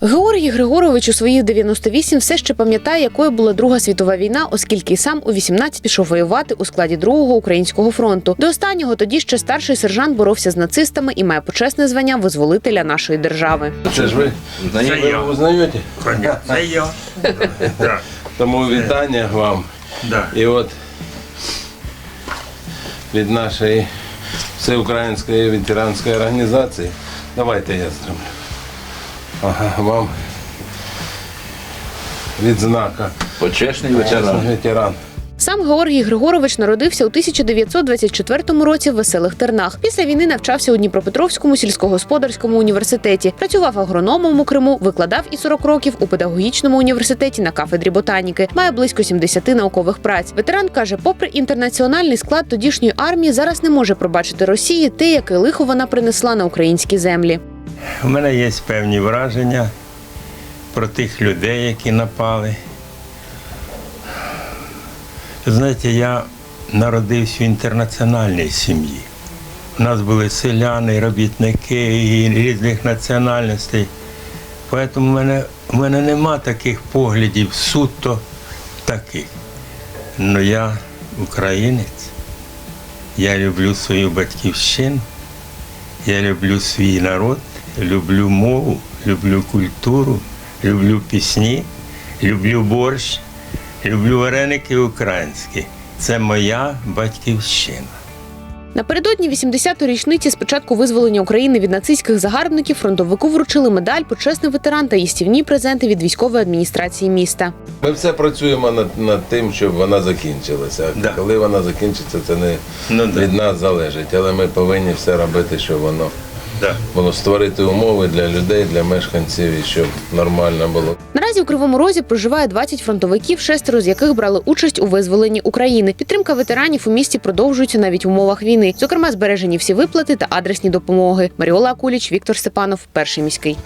Георгій Григорович у своїх 98 все ще пам'ятає, якою була Друга світова війна, оскільки сам у 18 пішов воювати у складі другого українського фронту. До останнього тоді ще старший сержант боровся з нацистами і має почесне звання визволителя нашої держави. Це ж ви я. Це я. Тому вітання вам. І от від нашої всеукраїнської ветеранської організації. Давайте я зроблю. Ага, вам відзнака. Почесний ветеран. Ветеран. Сам Георгій Григорович народився у 1924 році в веселих тернах. Після війни навчався у Дніпропетровському сільськогосподарському університеті. Працював агрономом у Криму, викладав і 40 років у педагогічному університеті на кафедрі ботаніки. Має близько 70 наукових праць. Ветеран каже, попри інтернаціональний склад тодішньої армії, зараз не може пробачити Росії те, яке лихо вона принесла на українські землі. У мене є певні враження про тих людей, які напали. Знаєте, я народився в інтернаціональній сім'ї. У нас були селяни, робітники і різних національностей. Тому в мене, в мене нема таких поглядів суто таких. Ну я українець. Я люблю свою батьківщину. Я люблю свій народ, люблю мову, люблю культуру, люблю пісні, люблю борщ, люблю вареники українські. Це моя батьківщина. Напередодні 80-ї річниці з початку визволення України від нацистських загарбників фронтовику вручили медаль почесний ветеран та їстівні презенти від військової адміністрації міста. Ми все працюємо над, над тим, щоб вона закінчилася. Да. Коли вона закінчиться, це не Ну, да. від нас залежить. Але ми повинні все робити, щоб воно Да. було створити умови для людей, для мешканців і щоб нормально було. Наразі у Кривому Розі проживає 20 фронтовиків, шестеро з яких брали участь у визволенні України. Підтримка ветеранів у місті продовжується навіть в умовах війни. Зокрема, збережені всі виплати та адресні допомоги. Маріола Акуліч, Віктор Степанов, перший міський.